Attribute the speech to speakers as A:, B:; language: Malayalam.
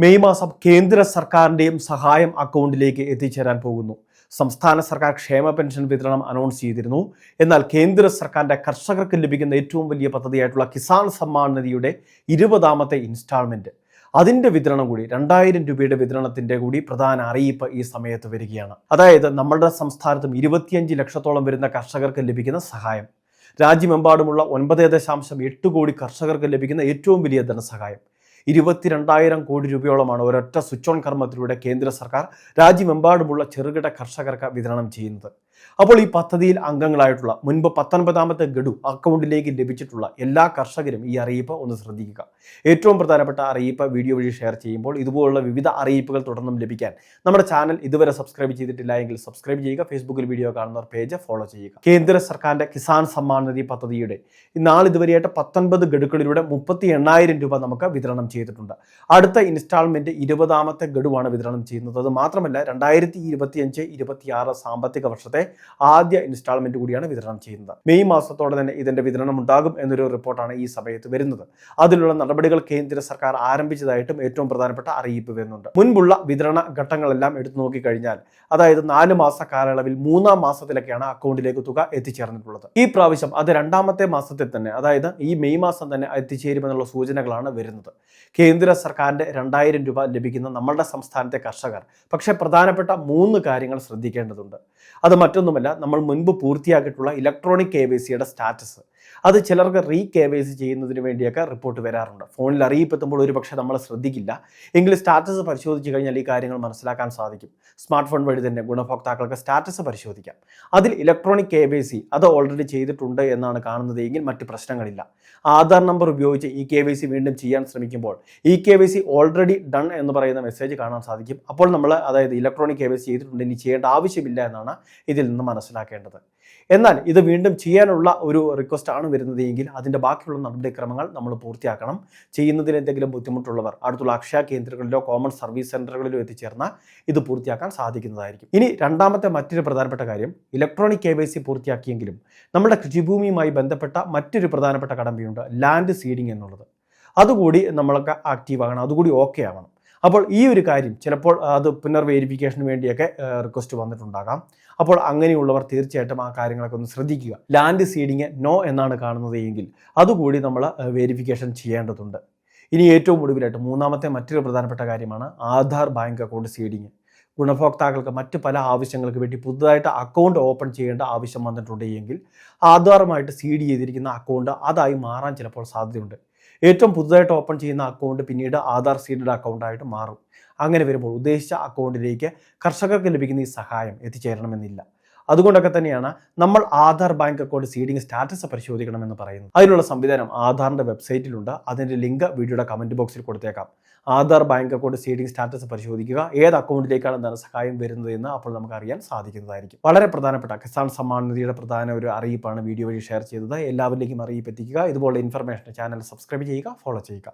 A: മെയ് മാസം കേന്ദ്ര സർക്കാരിന്റെയും സഹായം അക്കൗണ്ടിലേക്ക് എത്തിച്ചേരാൻ പോകുന്നു. സംസ്ഥാന സർക്കാർ ക്ഷേമ പെൻഷൻ വിതരണം അനൗൺസ് ചെയ്തിരുന്നു. എന്നാൽ കേന്ദ്ര സർക്കാരിന്റെ കർഷകർക്ക് ലഭിക്കുന്ന ഏറ്റവും വലിയ പദ്ധതിയായിട്ടുള്ള കിസാൻ സമ്മാൻ നിധിയുടെ ഇരുപതാമത്തെ ഇൻസ്റ്റാൾമെന്റ് അതിന്റെ വിതരണം കൂടി രണ്ടായിരം രൂപയുടെ വിതരണത്തിന്റെ കൂടി പ്രധാന അറിയിപ്പ് ഈ സമയത്ത് വരികയാണ്. അതായത് നമ്മളുടെ സംസ്ഥാനത്തും ഇരുപത്തിയഞ്ച് ലക്ഷത്തോളം വരുന്ന കർഷകർക്ക് ലഭിക്കുന്ന സഹായം. രാജ്യമെമ്പാടുമുള്ള ഒൻപത് ദശാംശം എട്ട് കോടി കർഷകർക്ക് ലഭിക്കുന്ന ഏറ്റവും വലിയ ധനസഹായം. ഇരുപത്തിരണ്ടായിരം കോടി രൂപയോളമാണ് ഒരൊറ്റ സ്വിച്ച് ഓൺ കർമ്മത്തിലൂടെ കേന്ദ്ര സർക്കാർ രാജ്യമെമ്പാടുമുള്ള ചെറുകിട കർഷകർക്ക് വിതരണം ചെയ്യുന്നത്. അപ്പോൾ ഈ പദ്ധതിയിൽ അംഗങ്ങളായിട്ടുള്ള മുൻപ് പത്തൊൻപതാമത്തെ ഗഡു അക്കൗണ്ടിലേക്ക് ലഭിച്ചിട്ടുള്ള എല്ലാ കർഷകരും ഈ അറിയിപ്പ് ഒന്ന് ശ്രദ്ധിക്കുക. ഏറ്റവും പ്രധാനപ്പെട്ട അറിയിപ്പ് വീഡിയോ വഴി ഷെയർ ചെയ്യുമ്പോൾ ഇതുപോലുള്ള വിവിധ അറിയിപ്പുകൾ തുടർന്നും ലഭിക്കാൻ നമ്മുടെ ചാനൽ ഇതുവരെ സബ്സ്ക്രൈബ് ചെയ്തിട്ടില്ല എങ്കിൽ സബ്സ്ക്രൈബ് ചെയ്യുക ഫേസ്ബുക്കിൽ വീഡിയോ കാണുന്നവർ പേജ് ഫോളോ ചെയ്യുക. കേന്ദ്ര സർക്കാരിന്റെ കിസാൻ സമ്മാൻ നിധി പദ്ധതിയുടെ നാളിതുവരെയായിട്ട് പത്തൊൻപത് ഗഡുക്കളിലൂടെ മുപ്പത്തി എണ്ണായിരം രൂപ നമുക്ക് വിതരണം ചെയ്തിട്ടുണ്ട്. അടുത്ത ഇൻസ്റ്റാൾമെന്റ് ഇരുപതാമത്തെ ഗഡുവാണ് വിതരണം ചെയ്യുന്നത്. അത് മാത്രമല്ല രണ്ടായിരത്തി ഇരുപത്തിയഞ്ച് ഇരുപത്തിയാറ് സാമ്പത്തിക വർഷത്തെ ആദ്യ ഇൻസ്റ്റാൾമെന്റ് കൂടിയാണ് വിതരണം ചെയ്യുന്നത്. മെയ് മാസത്തോടെ തന്നെ ഇതിന്റെ വിതരണം ഉണ്ടാകും എന്നൊരു റിപ്പോർട്ടാണ് ഈ സമയത്ത് വരുന്നത്. അതിലുള്ള നടപടികൾ കേന്ദ്ര സർക്കാർ ആരംഭിച്ചതായിട്ടും ഏറ്റവും പ്രധാനപ്പെട്ട അറിയിപ്പ് വരുന്നുണ്ട്. മുൻപുള്ള വിതരണ ഘട്ടങ്ങളെല്ലാം എടുത്തു നോക്കിക്കഴിഞ്ഞാൽ അതായത് നാല് മാസ കാലയളവിൽ മൂന്നാം മാസത്തിലൊക്കെയാണ് അക്കൗണ്ടിലേക്ക് തുക എത്തിച്ചേർന്നിട്ടുള്ളത്. ഈ പ്രാവശ്യം അത് രണ്ടാമത്തെ മാസത്തിൽ തന്നെ അതായത് ഈ മെയ് മാസം തന്നെ എത്തിച്ചേരുമെന്നുള്ള സൂചനകളാണ് വരുന്നത്. കേന്ദ്ര സർക്കാരിന്റെ രണ്ടായിരം രൂപ ലഭിക്കുന്ന നമ്മളുടെ സംസ്ഥാനത്തെ കർഷകർ പക്ഷേ പ്രധാനപ്പെട്ട മൂന്ന് കാര്യങ്ങൾ ശ്രദ്ധിക്കേണ്ടതുണ്ട്. അത് മറ്റൊന്നുമല്ല നമ്മൾ മുൻപ് പൂർത്തിയാക്കിയിട്ടുള്ള ഇലക്ട്രോണിക് കെ വൈ സിയുടെ സ്റ്റാറ്റസ്. അത് ചിലർക്ക് റീ കെ വൈ സി ചെയ്യുന്നതിന് വേണ്ടിയൊക്കെ റിപ്പോർട്ട് വരാറുണ്ട്. ഫോണിൽ അറിയിപ്പെത്തുമ്പോൾ ഒരു പക്ഷേ നമ്മൾ ശ്രദ്ധിക്കില്ല. എങ്കിലും സ്റ്റാറ്റസ് പരിശോധിച്ച് കഴിഞ്ഞാൽ ഈ കാര്യങ്ങൾ മനസ്സിലാക്കാൻ സാധിക്കും. സ്മാർട്ട് ഫോൺ വഴി തന്നെ ഗുണഭോക്താക്കൾക്ക് സ്റ്റാറ്റസ് പരിശോധിക്കാം. അതിൽ ഇലക്ട്രോണിക് കെ വൈ സി അത് ഓൾറെഡി ചെയ്തിട്ടുണ്ട് എന്നാണ് കാണുന്നത് എങ്കിൽ മറ്റ് പ്രശ്നങ്ങളില്ല. ആധാർ നമ്പർ ഉപയോഗിച്ച് ഈ കെ വൈ സി വീണ്ടും ചെയ്യാൻ ശ്രമിക്കുമ്പോൾ E K Y C already done എന്ന് പറയുന്ന മെസ്സേജ് കാണാൻ സാധിക്കും. അപ്പോൾ നമ്മൾ അതായത് ഇലക്ട്രോണിക് കെ വൈ സി ചെയ്തിട്ടുണ്ട് ഇനി ചെയ്യേണ്ട ആവശ്യമില്ല എന്നാണ് ഇതിൽ നിന്ന് മനസ്സിലാക്കേണ്ടത്. എന്നാൽ ഇത് വീണ്ടും ചെയ്യാനുള്ള ഒരു റിക്വസ്റ്റ് ആണ് വരുന്നത് എങ്കിൽ അതിന്റെ ബാക്കിയുള്ള നടപടിക്രമങ്ങൾ നമ്മൾ പൂർത്തിയാക്കണം. ചെയ്യുന്നതിൽ എന്തെങ്കിലും ബുദ്ധിമുട്ടുള്ളവർ അടുത്തുള്ള അക്ഷയ കേന്ദ്രങ്ങളിലോ കോമൺ സർവീസ് സെന്ററുകളിലോ എത്തിച്ചേർന്ന ഇത് പൂർത്തിയാക്കാൻ സാധിക്കുന്നതായിരിക്കും. ഇനി രണ്ടാമത്തെ മറ്റൊരു പ്രധാനപ്പെട്ട കാര്യം ഇലക്ട്രോണിക് കെ വൈ സി പൂർത്തിയാക്കിയെങ്കിലും നമ്മുടെ കൃഷിഭൂമിയുമായി ബന്ധപ്പെട്ട മറ്റൊരു പ്രധാനപ്പെട്ട കടമ്പയുണ്ട് ലാൻഡ് സീഡിംഗ് എന്നുള്ളത്. അതുകൂടി നമ്മളൊക്കെ ആക്റ്റീവ് ആകണം അതുകൂടി ഓക്കെ ആവണം അപ്പോൾ ഈ ഒരു കാര്യം ചിലപ്പോൾ അത് പുനർവേരിഫിക്കേഷന് വേണ്ടിയൊക്കെ റിക്വസ്റ്റ് വന്നിട്ടുണ്ടാകാം. അപ്പോൾ അങ്ങനെയുള്ളവർ തീർച്ചയായിട്ടും ആ കാര്യങ്ങളൊക്കെ ഒന്ന് ശ്രദ്ധിക്കുക. ലാൻഡ് സീഡിങ് നോ എന്നാണ് കാണുന്നത് എങ്കിൽ അതുകൂടി നമ്മൾ വേരിഫിക്കേഷൻ ചെയ്യേണ്ടതുണ്ട്. ഇനി ഏറ്റവും ഒടുവിലായിട്ട് മൂന്നാമത്തെ മറ്റൊരു പ്രധാനപ്പെട്ട കാര്യമാണ് ആധാർ ബാങ്ക് അക്കൗണ്ട് സീഡിങ്. ഗുണഭോക്താക്കൾക്ക് മറ്റ് പല ആവശ്യങ്ങൾക്ക് വേണ്ടി പുതുതായിട്ട് അക്കൗണ്ട് ഓപ്പൺ ചെയ്യേണ്ട ആവശ്യം വന്നിട്ടുണ്ട് എങ്കിൽ ആധാറുമായിട്ട് സീഡ് ചെയ്തിരിക്കുന്ന അക്കൗണ്ട് അതായി മാറാൻ ചിലപ്പോൾ സാധ്യതയുണ്ട്. ഏറ്റവും പുതുതായിട്ട് ഓപ്പൺ ചെയ്യുന്ന അക്കൗണ്ട് പിന്നീട് ആധാർ സീഡഡ് അക്കൗണ്ടായിട്ട് മാറും. അങ്ങനെ വരുമ്പോൾ ഉദ്ദേശിച്ച അക്കൗണ്ടിലേക്ക് കർഷകർക്ക് ലഭിക്കുന്ന ഈ സഹായം എത്തിച്ചേരണമെന്നില്ല. അതുകൊണ്ടൊക്കെ തന്നെയാണ് നമ്മൾ Aadhaar bank account seeding status പരിശോധിക്കണമെന്ന് പറയുന്നത്. അതിനുള്ള സംവിധാനം ആധാറിന്റെ വെബ്സൈറ്റിലുണ്ട്. അതിന്റെ ലിങ്ക് വീഡിയോയുടെ കമന്റ് ബോക്സിൽ കൊടുത്തേക്കാം. Aadhaar bank account seeding status പരിശോധിക്കുക. ഏത് അക്കൗണ്ടിലേക്കാണ് ധനസഹായം വരുന്നത് എന്ന് അപ്പോൾ നമുക്ക് അറിയാൻ സാധിക്കുന്നതായിരിക്കും. വളരെ പ്രധാനപ്പെട്ട കിസാൻ സമ്മാൻ നിധിയുടെ പ്രധാന ഒരു അറിയിപ്പാണ് വീഡിയോ വഴി ഷെയർ ചെയ്തത്. എല്ലാവരിലേക്കും അറിയിപ്പ് എത്തിക്കുക ഇതുപോലെ ഇൻഫർമേഷൻ ചാനൽ സബ്സ്ക്രൈബ് ചെയ്യുക ഫോളോ ചെയ്യുക.